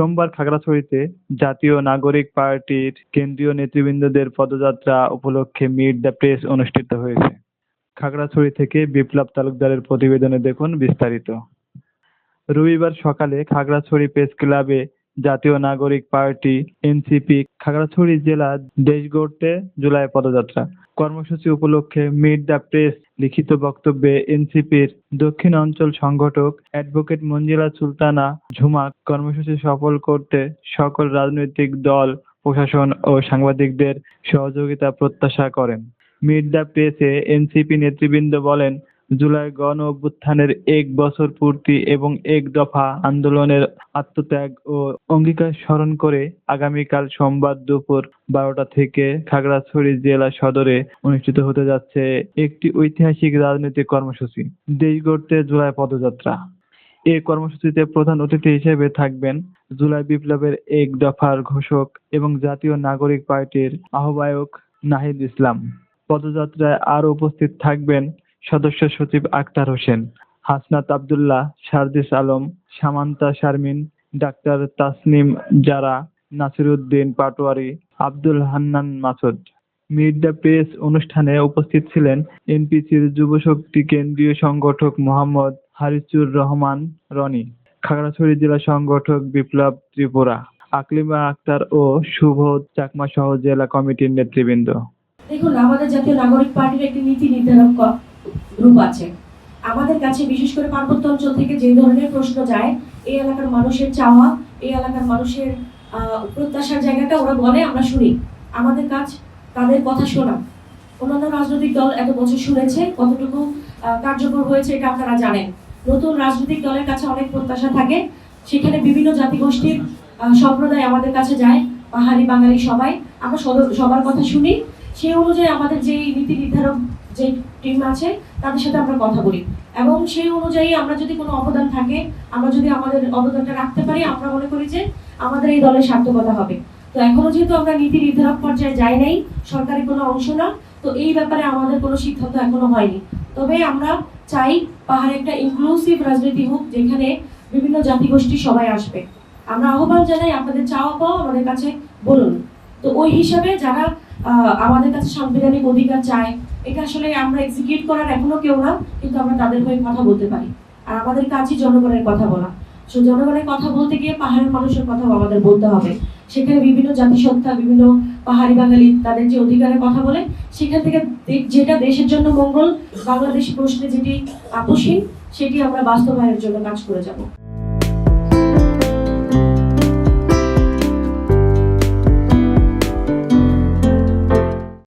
সোমবার খাগড়াছড়িতে জাতীয় নাগরিক পার্টির কেন্দ্রীয় নেতৃবৃন্দদের পদযাত্রা উপলক্ষে মিট দ্য প্রেস অনুষ্ঠিত হয়েছে। খাগড়াছড়ি থেকে বিপ্লব তালুকদারের প্রতিবেদনে দেখুন বিস্তারিত। রবিবার সকালে খাগড়াছড়ি প্রেস ক্লাবে জাতীয় নাগরিক পার্টি এনসিপি খাগড়াছড়ি জেলা দেশ গড়তে জুলাই পদযাত্রা। কর্মসূচি উপলক্ষে মিট দ্য প্রেস লিখিত বক্তব্যে এনসিপির দক্ষিণ অঞ্চল সংগঠক অ্যাডভোকেট মঞ্জিলা সুলতানা ঝুমা কর্মসূচি সফল করতে সকল রাজনৈতিক দল, প্রশাসন ও সাংবাদিকদের সহযোগিতা প্রত্যাশা করেন। মিট দ্য প্রেসে এনসিপি নেতৃবৃন্দ বলেন জুলাই গণ অভ্যুত্থানের এক বছর পূর্তি এবং এক দফা আন্দোলনের আত্মত্যাগ ও অঙ্গীকার স্মরণ করে আগামীকাল সোমবার দুপুর বারোটা থেকে খাগড়াছড়ি জেলা সদরে অনুষ্ঠিত হতে যাচ্ছে একটি ঐতিহাসিক রাজনৈতিক কর্মসূচি, দেশ গড়তে জুলাই পদযাত্রা। এই কর্মসূচিতে প্রধান অতিথি হিসেবে থাকবেন জুলাই বিপ্লবের এক দফার ঘোষক এবং জাতীয় নাগরিক পার্টির আহ্বায়ক নাহিদ ইসলাম। পদযাত্রায় আরও উপস্থিত থাকবেন সদস্য সচিব Akhtar Hossain, Hasnat Abdullah Sardis Alam, Samanta Sharmin, doctor Tasnim Jara, Nasiruddin Patwari, Abdul Hannan Masud. Meet the press অনুষ্ঠানে উপস্থিত ছিলেন এনপিসির যুবশক্তি কেন্দ্রীয় সংগঠক মোহাম্মদ হারিসুর রহমান রনি, খাগড়াছড়ি জেলা সংগঠক বিপ্লব ত্রিপুরা, আকলিমা আক্তার ও শুভ চাকমা সহ জেলা কমিটির নেতৃবৃন্দ। দেখুন, আমাদের জাতীয় নাগরিক পার্টির একটি নীতি নির্ধারক গ্রুপ আছে। আমাদের কাছে বিশেষ করে পার্বত্য অঞ্চল থেকে যে ধরনের প্রশ্ন যায়, এই এলাকার মানুষের চাওয়া, এই এলাকার মানুষের প্রত্যাশার জায়গাটা ওরা বলে, আমরা শুনি। আমাদের কাজ তাদের কথা শোনা। অন্যান্য রাজনৈতিক দল এত বছর শুনেছে, কতটুকু কার্যকর হয়েছে এটা আপনারা জানেন। নতুন রাজনৈতিক দলের কাছে অনেক প্রত্যাশা থাকে। সেখানে বিভিন্ন জাতিগোষ্ঠীর সম্প্রদায় আমাদের কাছে যায়। পাহাড়ি বাঙালি সবাই। আমরা সবার কথা শুনি। সেই অনুযায়ী আমাদের যে নীতি নির্ধারক যে টিম আছে, তাদের সাথে আমরা কথা বলি। এবং সেই অনুযায়ী আমরা যদি কোনো অবদান থাকে, আমরা যদি আমাদের অবদানটা রাখতে পারি, আমরা মনে করি যে আমাদের এই দলের সার্থকতা হবে। তো এখনও যেহেতু আমরা নীতি নির্ধারক পর্যায়ে যাই নাই সরকারি কোনো অংশ না, তো এই ব্যাপারে আমাদের কোনো সিদ্ধান্ত এখনও হয়নি। তবে আমরা চাই পাহাড়ে একটা ইনক্লুসিভ রাজনীতি হোক, যেখানে বিভিন্ন জাতিগোষ্ঠী সবাই আসবে। আমরা আহ্বান জানাই, আপনাদের চাওয়া পাওয়া আমাদের কাছে বলুন। তো ওই হিসাবে যারা আমাদের কাছে সাংবিধানিক অধিকার চায় এটা আসলে আমরা এক্সিকিউট করার এখনও কেউ না, কিন্তু আমরা তাদের হয়ে কথা বলতে পারি। আর আমাদের কাজই জনগণের কথা বলা। সো জনগণের কথা বলতে গিয়ে পাহাড়ের মানুষের কথাও আমাদের বলতে হবে। সেখানে বিভিন্ন জাতিসত্তা, বিভিন্ন পাহাড়ি বাঙালি তাদের যে অধিকারের কথা বলে, সেখান থেকে যেটা দেশের জন্য মঙ্গল, বাংলাদেশ প্রশ্নে যেটি আপোষহীন, সেটি আমরা বাস্তবায়নের জন্য কাজ করে যাব।